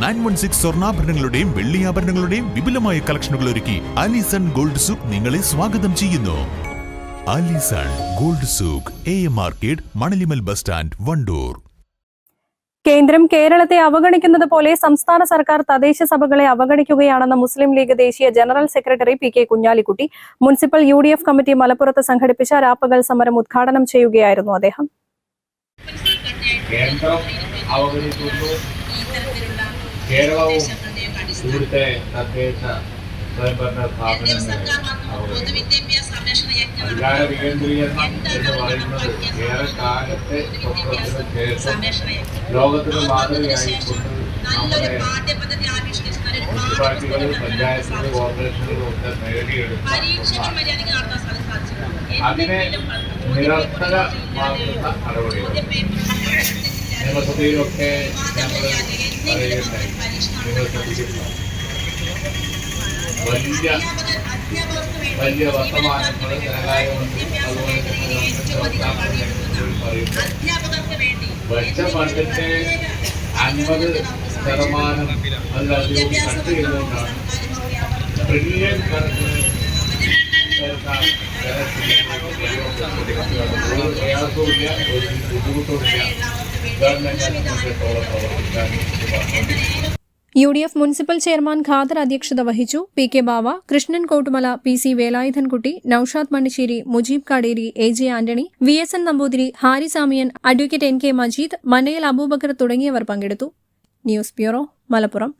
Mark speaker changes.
Speaker 1: Nine one six സ്വർണാഭരണങ്ങളുടെയും വെള്ളിയാഭരണങ്ങളുടെയും വിപുലമായ കളക്ഷനുകൾ ഒരുക്കി അലിസൺ ഗോൾഡ് സൂക്ക് നിങ്ങളെ സ്വാഗതം ചെയ്യുന്നു. Alison gold souk A M market Manalimal bus stand Wandoor.
Speaker 2: കേന്ദ്രം കേരളത്തെ അവഗണിക്കുന്നത് പോലെ സംസ്ഥാന സർക്കാർ തദ്ദേശ സഭകളെ അവഗണിക്കുകയാണെന്ന് മുസ്ലിം ലീഗ് ദേശീയ general secretary P K Kunhalikutty municipal U D F committee മലപ്പുറത്ത് സംഘടിപ്പിച്ച രാപ്പകൽ സമരം ഉദ്ഘാടനം ചെയ്യുകയായിരുന്നു അദ്ദേഹം.
Speaker 3: കേന്ദ്രം അവഗണിക്കുന്നു. കേരളവും ഇവിടുത്തെ തദ്ദേശ സ്വയംഭരണ സ്ഥാപനങ്ങളെ അധികാര വികേന്ദ്രീകരണം എന്ന് പറയുന്നത് ഏറെ കാലത്തെ സ്വപ്നത്തിന് ശേഷം ലോകത്തിന് മാതൃകയായിക്കൊണ്ട് നമ്മുടെ മുനിസിപ്പാലിറ്റികൾ പഞ്ചായത്തുകൾ കോർപ്പറേഷനുകളും ഒക്കെ നേടിയെടുത്ത അതിനെ നിരർത്ഥകമാക്കുന്ന നടപടികൾ നിയമസഭയിലൊക്കെ ഞങ്ങൾ പറയുകയുണ്ടായി നിങ്ങൾ ശ്രദ്ധിച്ചിരുന്നു വലിയ വലിയ വർത്തമാനങ്ങൾ ധനകാര്യമന്ത്രി അതുപോലെ പറയുന്നു വെച്ച ഫണ്ടിന്റെ അൻപത് ശതമാനം അതിലധികവും കട്ട് ചെയ്തുകൊണ്ടാണ് ട്രില്യൺ കണക്കിന് ഒരു പ്രയാസവുമില്ല ഒരു ബുദ്ധിമുട്ടുമില്ല
Speaker 2: U D F municipal chairman Khader അധ്യക്ഷത വഹിച്ചു P K Bava Krishnan Kottumala P C Velayudhankutty Noushad Mannisseri Mujeeb Kaderi A J Antony V S N Namboothiri Hari Samiyan advocate N K Majeed Manayil Aboobacker തുടങ്ങിയവർ പങ്കെടുത്തു. News bureau Malappuram.